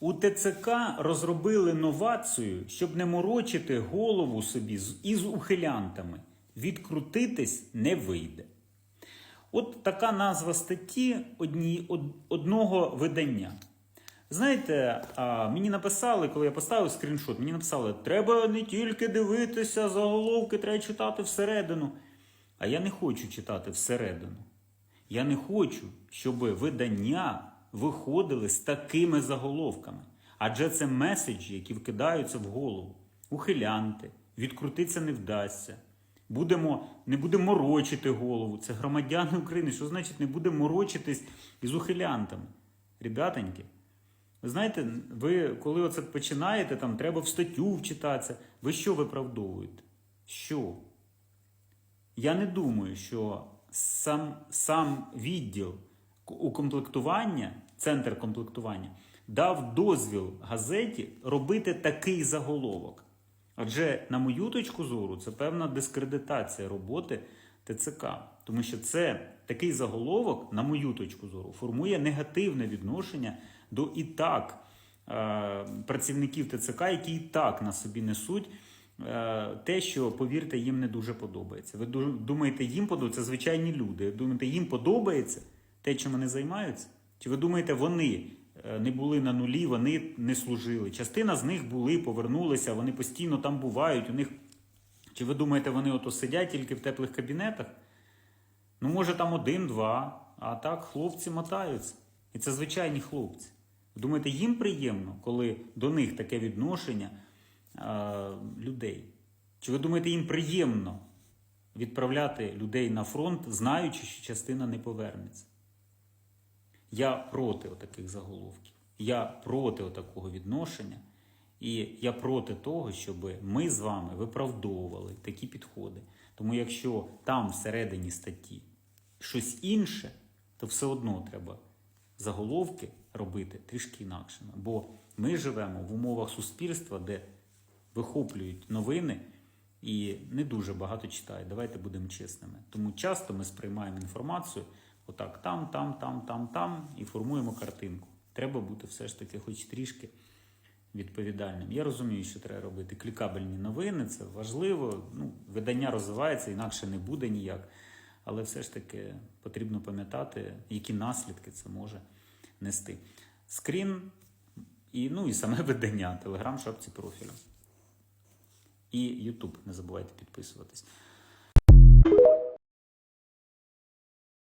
У ТЦК розробили новацію, щоб не морочити голову собі із ухилянтами. Відкрутитись не вийде. От така назва статті одні, од- одного видання. Знаєте, мені написали, коли я поставив скріншот, мені написали, треба не тільки дивитися заголовки, треба читати всередину. А я не хочу читати всередину. Я не хочу, щоб видання виходили з такими заголовками. Адже це меседжі, які вкидаються в голову. Ухилянти, відкрутитися не вдасться. Будемо, не будемо морочити голову. Це громадяни України. Що значить не будемо морочитись із ухилянтами? Ребятоньки, ви знаєте, ви коли оце починаєте, там треба в статтю вчитатися. Ви що виправдовуєте? Що? Я не думаю, що сам, сам відділ укомплектування, центр комплектування, дав дозвіл газеті робити такий заголовок. Адже, на мою точку зору, це певна дискредитація роботи ТЦК. Тому що це такий заголовок, на мою точку зору, формує негативне відношення до і так е, працівників ТЦК, які і так на собі несуть е, те, що, повірте, їм не дуже подобається. Ви ду- думаєте, їм подобається? Це звичайні люди. Думаєте, їм подобається те, чим вони займаються? Чи ви думаєте, вони е, не були на нулі, вони не служили? Частина з них були, повернулися, вони постійно там бувають. У них чи ви думаєте, вони ото сидять тільки в теплих кабінетах? Ну, може, там один-два, а так хлопці мотаються. І це звичайні хлопці. Ви думаєте, їм приємно, коли до них таке відношення е, людей? Чи ви думаєте, їм приємно відправляти людей на фронт, знаючи, що частина не повернеться? Я проти отаких заголовків. Я проти отакого відношення. І я проти того, щоб ми з вами виправдовували такі підходи. Тому якщо там всередині статті щось інше, то все одно треба заголовки робити трішки інакшими. Бо ми живемо в умовах суспільства, де вихоплюють новини і не дуже багато читають. Давайте будемо чесними. Тому часто ми сприймаємо інформацію отак, там, там, там, там, там, і формуємо картинку. Треба бути все ж таки, хоч трішки відповідальним. Я розумію, що треба робити клікабельні новини, це важливо. Ну, видання розвивається, інакше не буде ніяк. Але все ж таки потрібно пам'ятати, які наслідки це може нести. Скрін і, ну, і саме видання, телеграм, шапці профілю. І YouTube, не забувайте підписуватись.